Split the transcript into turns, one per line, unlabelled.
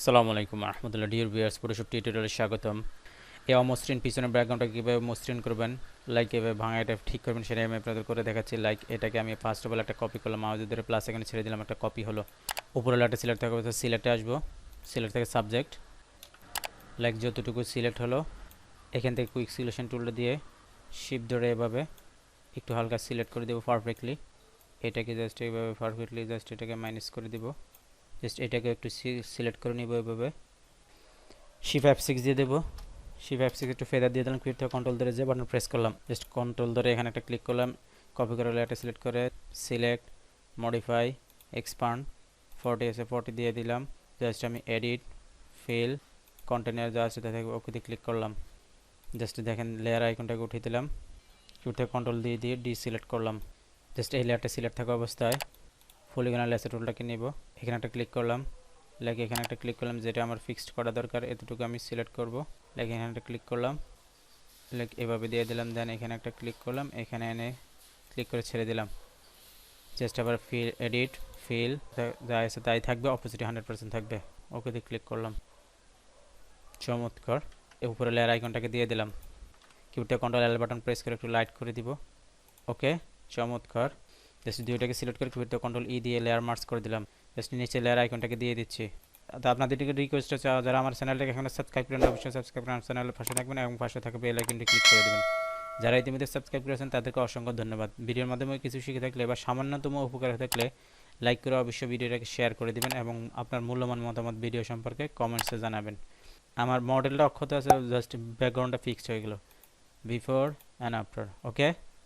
আসসালামু আলাইকুম রহমতুল্লাহ dear viewers Photoshop টিউটোরিয়ালে স্বাগতম। এই অমসৃণ পিছনের ব্যাকগ্রাউন্ডটা কীভাবে মসৃণ করবেন লাইক এভাবে ভাঙা এটা ঠিক করবেন সেটা আমি আপনাদের করে দেখাচ্ছি। লাইক এটাকে আমি ফার্স্ট অফ অল একটা কপি করলাম মাউস ধরে প্লাস এখানে ছেড়ে দিলাম, একটা কপি হলো। উপরে একটা সিলেক্ট থাকবে তো সিলেক্টে আসব। সিলেক্ট থেকে সাবজেক্ট লাইক যতটুকু সিলেক্ট হলো, এখান থেকে কুইক সিলেকশন টুলটা দিয়ে শিপ ধরে এভাবে একটু হালকা সিলেক্ট করে দেবো পারফেক্টলি এটাকে জাস্ট এইভাবে পারফেক্টলি জাস্ট এটাকে মাইনাস করে দিব। জাস্ট এটাকে একটু সিলেক্ট করে নিব এভাবে। শিফ অ্যাপ সিক্স দিয়ে দেবো। শিফ অ্যাপ সিক্স একটু ফেদার দিয়ে দিলাম ক্লিক থেকে কন্ট্রোল ধরে যে বাটন প্রেস করলাম। জাস্ট কন্ট্রোল ধরে এখানে একটা ক্লিক করলাম। কপি করে এটা সিলেক্ট করে সিলেক্ট মডিফাই এক্সপান্ড ফর্টি এসে ফর্টি দিয়ে দিলাম। জাস্ট আমি এডিট ফিল কন্টেনার যা আছে তাতে ওকে ক্লিক করলাম। জাস্ট দেখেন লেয়ার আইকনটাকে উঠিয়ে দিলাম। থেকে কন্ট্রোল দিয়ে দিয়ে ডি সিলেক্ট করলাম। জাস্ট এই লেয়ারটা সিলেক্ট থাকা অবস্থায়। পলিগনাল টুলটাকে নিব। এখানে একটা ক্লিক করলাম। লাইক এখানে একটা ক্লিক করলাম, যেটা আমার ফিক্সড করা দরকার, এতটুকু আমি সিলেক্ট করব। লাইক এখানে একটা ক্লিক করলাম। লাইক এভাবে দিয়ে দিলাম দেন এখানে একটা ক্লিক করলাম, এখানে এনে ক্লিক করে ছেড়ে দিলাম। জাস্ট আবার ফিল এডিট ফিল যা আছে তাই থাকবে অপোজিটে হান্ড্রেড পার্সেন্ট থাকবে। ওকে দিয়ে ক্লিক করলাম। চমৎকার। উপরে লেয়ার আইকনটাকে দিয়ে দিলাম। কিবোর্ডে কন্ট্রোল এল বাটন প্রেস করে একটু লাইট করে দিব। ওকে চমৎকার। জাস্ট দুইটাকে সিলেক্ট করে কিবোর্ডে কন্ট্রোল ই দিয়ে লেয়ার মার্চ করে দিলাম। জাস্ট নিচে লেয়ার আইকনটাকে দিয়ে দিচ্ছি। তো আপনাদের দিকে রিকোয়েস্ট আছে যারা আমার চ্যানেলটাকে এখানে সাবস্ক্রাইব করেন অবশ্যই সাবস্ক্রাইব করেন চ্যানেলের পাশে থাকবেন এবং পাশে থাকা বেল আইকনটি ক্লিক করে দেবেন। যারা ইতিমধ্যে সাবস্ক্রাইব করেছেন তাদেরকে অসংখ্য ধন্যবাদ। ভিডিওর মাধ্যমে কিছু শিখে থাকলে বা সামান্যতম উপকার হয়ে থাকলে লাইক করে অবশ্যই ভিডিওটাকে শেয়ার করে দিবেন এবং আপনার মূল্যবান মতামত ভিডিও সম্পর্কে কমেন্টসে জানাবেন। আমার মডেলটা অক্ষত আছে জাস্ট ব্যাকগ্রাউন্ডটা ফিক্সড হয়ে গেল। Before and after okay